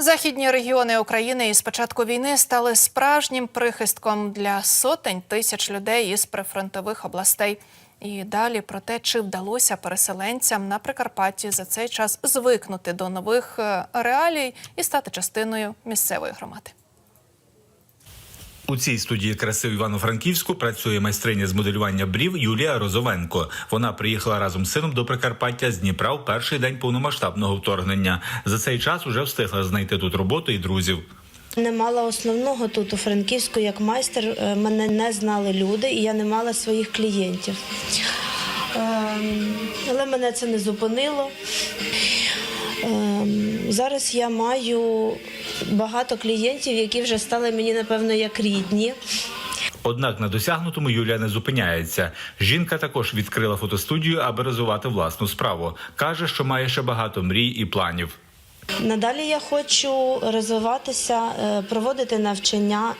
Західні регіони України із початку війни стали справжнім прихистком для сотень тисяч людей із прифронтових областей. І далі про те, чи вдалося переселенцям на Прикарпатті за цей час звикнути до нових е, реалій і стати частиною місцевої громади. У цій студії краси Івано-Франківську працює майстриня з моделювання брів Юлія Розовенко. Вона приїхала разом з сином до Прикарпаття з Дніпра в перший день повномасштабного вторгнення. За цей час уже встигла знайти тут роботу і друзів. Не мала основного тут у Франківську як майстер. е, Мене не знали люди, і я не мала своїх клієнтів. Ем, Але мене це не зупинило. Ем, Зараз я маю багато клієнтів, які вже стали мені, напевно, як рідні. Однак на досягнутому Юлія не зупиняється. Жінка також відкрила фотостудію, аби розвивати власну справу. каже, що має ще багато мрій і планів. Надалі я хочу розвиватися, е, проводити навчання.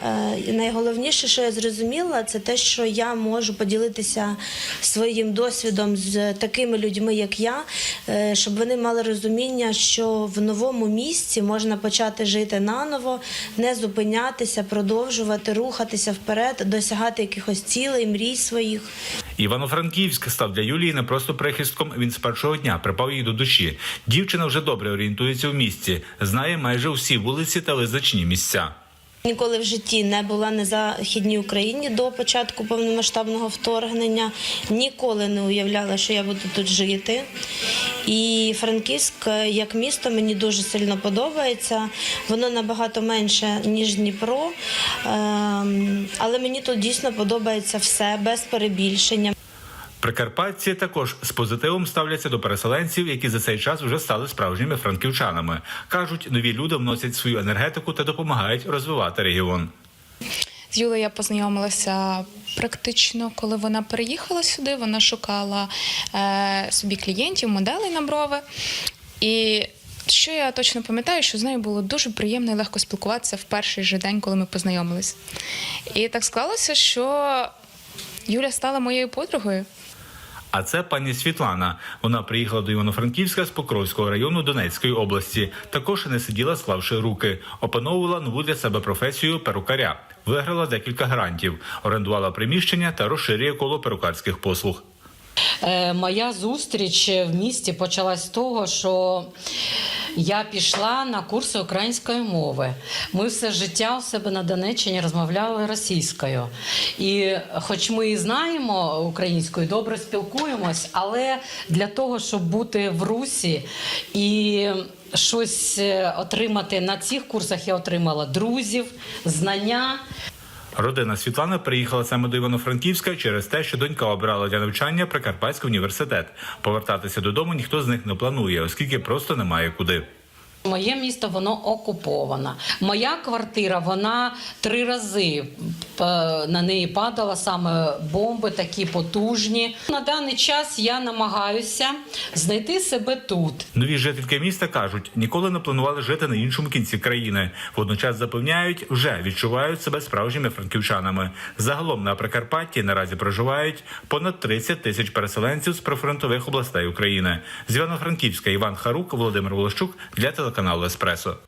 Е, Найголовніше, що я зрозуміла, це те, що я можу поділитися своїм досвідом з такими людьми, як я, е, щоб вони мали розуміння, що в новому місці можна почати жити наново, не зупинятися, продовжувати, рухатися вперед, досягати якихось цілей, мрій своїх. Івано-Франківськ став для Юлії не просто прихистком. Він з першого дня припав їй до душі. Дівчина вже добре орієнтується в місті, знає майже всі вулиці та визначні місця. Ніколи в житті не була на західній Україні до початку повномасштабного вторгнення. Ніколи не уявляла, що я буду тут жити. І Франківськ е, як місто мені дуже сильно подобається. Воно набагато менше, ніж Дніпро. Ем, Але мені тут дійсно подобається все без перебільшення. Прикарпатці також з позитивом ставляться до переселенців, які за цей час вже стали справжніми франківчанами. кажуть, нові люди вносять свою енергетику та допомагають розвивати регіон. З Юлею я познайомилася практично, коли вона переїхала сюди. Вона шукала е, собі клієнтів, моделей на брови. І що я точно пам'ятаю, що з нею було дуже приємно і легко спілкуватися в перший же день, коли ми познайомились. І так склалося, що Юля стала моєю подругою. А це пані Світлана. Вона приїхала до Івано-Франківська з Покровського району Донецької області. Також не сиділа, склавши руки. Опановувала нову для себе професію перукаря. Виграла декілька грантів, орендувала приміщення та розширює коло перукарських послуг. Е, Моя зустріч в місті почалась з того, що я пішла на курси української мови. Ми все життя у себе на Донеччині розмовляли російською. І хоч ми і знаємо українською, добре спілкуємось, але для того, щоб бути в русі і щось е, отримати на цих курсах, я отримала друзів, знання. Родина Світлани приїхала саме до Івано-Франківська через те, що донька обрала для навчання Прикарпатський університет. Повертатися додому ніхто з них не планує, оскільки просто немає куди. Моє місто воно окуповано. Моя квартира, вона три рази е, на неї падала саме бомби, такі потужні. На даний час я намагаюся знайти себе тут. Нові жительки міста кажуть, ніколи не планували жити на іншому кінці країни. Водночас запевняють, вже відчувають себе справжніми франківчанами. Загалом на Прикарпатті наразі проживають понад 30 тисяч переселенців з прифронтових областей України. З Івано-Франківська Іван Харук, Володимир Волощук для телеканалу Еспресо.